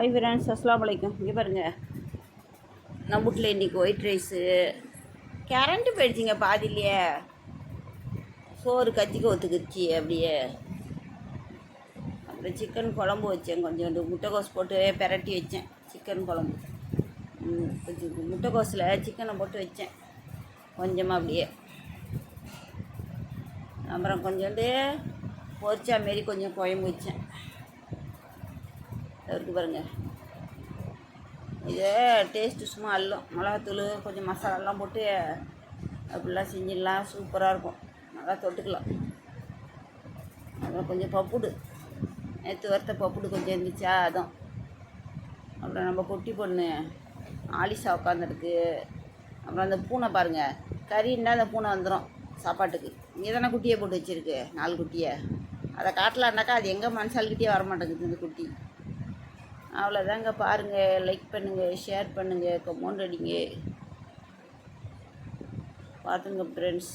Hi friends அஸ்லாம் வலைக்கம் இங்கே பாருங்கள் நம்ம வீட்டில் இன்றைக்கி ஒயிட் ரைஸு கரண்ட்டு போயிடுச்சிங்க பாதிலையே சோறு கத்திக்க ஒத்துக்குச்சு அப்படியே. அப்புறம் சிக்கன் குழம்பு வச்சேன். கொஞ்சோண்டு முட்டைக்கோஸ் போட்டு பெரட்டி வச்சேன். சிக்கன் குழம்பு. கொஞ்சம் முட்டைக்கோஸில் சிக்கனை போட்டு வச்சேன். கொஞ்சமாக அப்படியே. அப்புறம் கொஞ்சோண்டு பொரிச்சா மாரி கொஞ்சம் குழம்பு வச்சேன். இருக்குது பாருங்கள் இதே டேஸ்ட்டு சும்மா அல்லும் மிளகாத்தூள் கொஞ்சம் மசாலாலாம் போட்டு அப்படிலாம் செஞ்சிடலாம். சூப்பராக இருக்கும். நல்லா தொட்டுக்கலாம். அப்புறம் கொஞ்சம் பப்புடு. நேற்று வறுத்த பப்புடு கொஞ்சம் இருந்துச்சா அதான். அப்புறம் நம்ம குட்டி பொண்ணு ஆலிசா உட்காந்துருக்கு அப்புறம் அந்த பூனை பாருங்கள் கறின்னா அந்த பூனை வந்துடும் சாப்பாட்டுக்கு. இங்கே தானே குட்டியை போட்டு வச்சுருக்கு நாலு குட்டியை. அதை காட்டலான்னாக்கா அது எங்கே மனசால்கிட்டே வர மாட்டேங்குது இந்த குட்டி. அவ்வளோதாங்க பாருங்கள் லைக் பண்ணுங்கள் ஷேர் பண்ணுங்கள் கமெண்ட் அடிங்க பார்த்துங்க ஃப்ரெண்ட்ஸ்